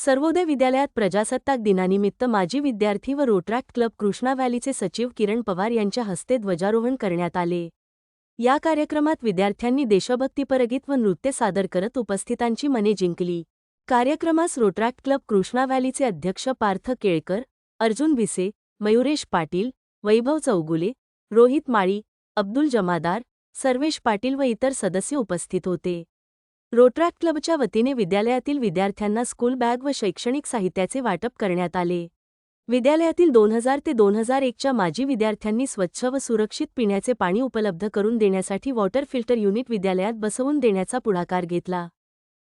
सर्वोदय विद्यालयात प्रजासत्ताक दिनानिमित्त माजी विद्यार्थी व रोट्रॅक्ट क्लब कृष्णा व्हॅलीचे सचिव किरण पवार यांच्या हस्ते ध्वजारोहण करण्यात आले. या कार्यक्रमात विद्यार्थ्यांनी देशभक्तीपरगीत व नृत्य सादर करत उपस्थितांची मने जिंकली. कार्यक्रमास रोट्रॅक्ट क्लब कृष्णा व्हॅलीचे अध्यक्ष पार्थ केळकर अर्जुन भिसे मयुरेश पाटील वैभव चौगुले रोहित माळी अब्दुल जमादार सर्वेश पाटील व इतर सदस्य उपस्थित होते. रोट्रॅक्ट क्लबच्या वतीने विद्यालयातील विद्यार्थ्यांना स्कूल बॅग व शैक्षणिक साहित्याचे वाटप करण्यात आले. विद्यालयातील दोन हजार ते दोन हजार एकच्या माजी विद्यार्थ्यांनी स्वच्छ व सुरक्षित पिण्याचे पाणी उपलब्ध करून देण्यासाठी वॉटर फिल्टर युनिट विद्यालयात बसवून देण्याचा पुढाकार घेतला.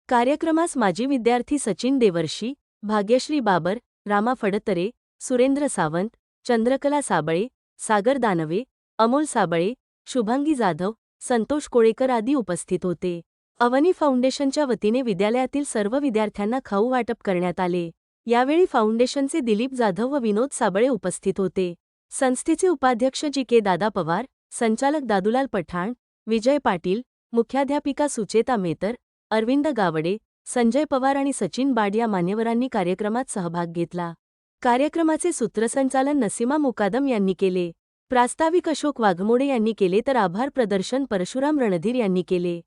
कार्यक्रमास माजी विद्यार्थी सचिन देवर्षी भाग्यश्री बाबर रामा फडतरे सुरेंद्र सावंत चंद्रकला साबळे सागर दानवे अमोल साबळे शुभांगी जाधव संतोष कोळेकर आदी उपस्थित होते. अवनी फाउंडेशनच्या वतीने विद्यालयातील सर्व विद्यार्थ्यांना खाऊ वाटप करण्यात आले. यावेळी फाउंडेशनचे दिलीप जाधव व विनोद साबळे उपस्थित होते. संस्थेचे उपाध्यक्ष जी के दादा पवार संचालक दादुलाल पठाण विजय पाटील मुख्याध्यापिका सुचेता मेतर अरविंद गावडे संजय पवार आणि सचिन बाड या मान्यवरांनी कार्यक्रमात सहभाग घेतला. कार्यक्रमाचे सूत्रसंचालन नसीमा मुकादम यांनी केले. प्रास्ताविक अशोक वाघमोडे यांनी केले तर आभार प्रदर्शन परशुराम रणधीर यांनी केले.